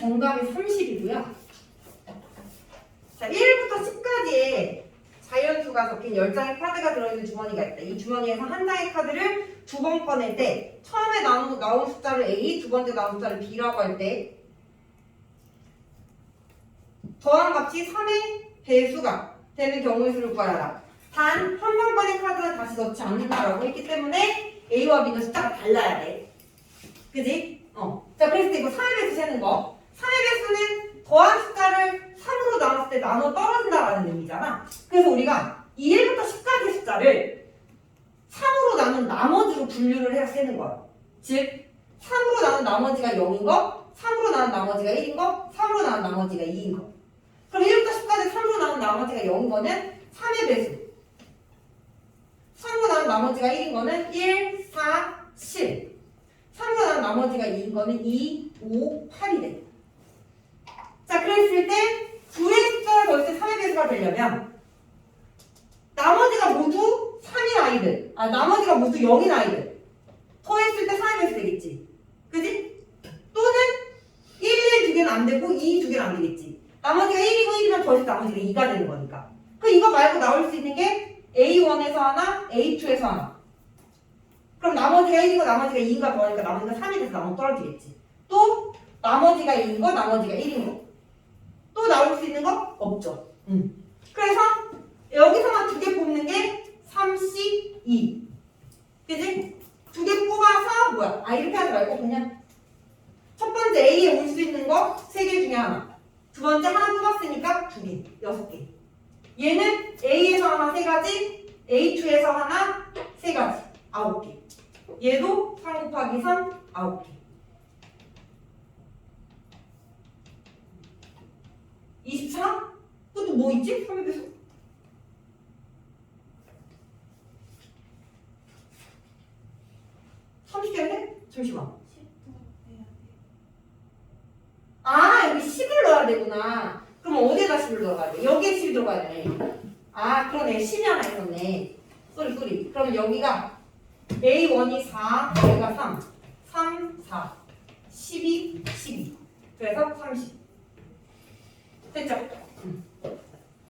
정답이 30이고요. 자, 1부터 10까지의 자연수가 적힌 10장의 카드가 들어있는 주머니가 있다. 이 주머니에서 한 장의 카드를 두 번 꺼낼 때 처음에 나온, 나온 숫자를 A, 두 번째 나온 숫자를 B라고 할 때 더한 값이 3의 배수가 되는 경우의 수를 구하라. 단, 한번 꺼낸 카드는 다시 넣지 않는다라고 했기 때문에 A와 B는 숫자가 달라야 돼. 그지? 어. 자, 때 이거 3의 배수 세는 거. 3의 배수는 더한 숫자를 3으로 나눴을 때 나눠 떨어진다라는 의미잖아. 그래서 우리가 이 1부터 10까지 숫자를 3으로 나눈 나머지로 분류를 해서 세는 거야. 즉, 3으로 나눈 나머지가 0인 거, 3으로 나눈 나머지가 1인 거, 3으로 나눈 나머지가 2인 거. 그럼 1부터 10까지 3으로 나눈 나머지가 0인 거는 3의 배수. 3으로 나눈 나머지가 1인 거는 1, 4, 7. 3으로 나눈 나머지가 2인 거는 2, 5, 8이 돼. 자, 그랬을 때 9의 숫자를 더했을 때 3의 배수가 되려면 나머지가 모두 3인 아이들, 아, 나머지가 모두 0인 아이들 더했을 때 3의 배수 되겠지. 그지? 또는 1, 1 두 개는 안 되고 2, 두 개는 안 되겠지. 나머지가 1이고 1이면 더해서 나머지가 2가 되는 거니까. 그 이거 말고 나올 수 있는 게 A1에서 하나, A2에서 하나. 그럼 나머지가 1이고 나머지가 2인가 더하니까 나머지가 3이 돼서 나머지 떨어지겠지. 또 나머지가 2인 거, 나머지가 1인 거. 없죠. 음. 그래서 여기서만 두 개 뽑는 게 32. 그지? 두 개 뽑아서 뭐야? 아 이렇게 하지 말고 그냥 첫 번째 A에 올 수 있는 거 세 개 중에 하나. 두 번째 하나 뽑았으니까 두 개, 여섯 개. 얘는 A에서 하나 세 가지, A2에서 하나 세 가지, 아홉 개. 얘도 3 곱하기 3, 아홉 개. 뭐 있지? 3의 배수? 삼십 개인데? 잠시만. 아, 여기 10을 넣어야 되구나. 그럼 어디에다 10을 넣어야 돼? 여기에 10이 들어가야 되네. 아, 그러네. 10이 하나 있었네. 쏘리, 쏘리. 그러면 여기가 A1이 4, 얘가 3. 3, 4. 12, 12. 그래서 30. 됐죠? 음.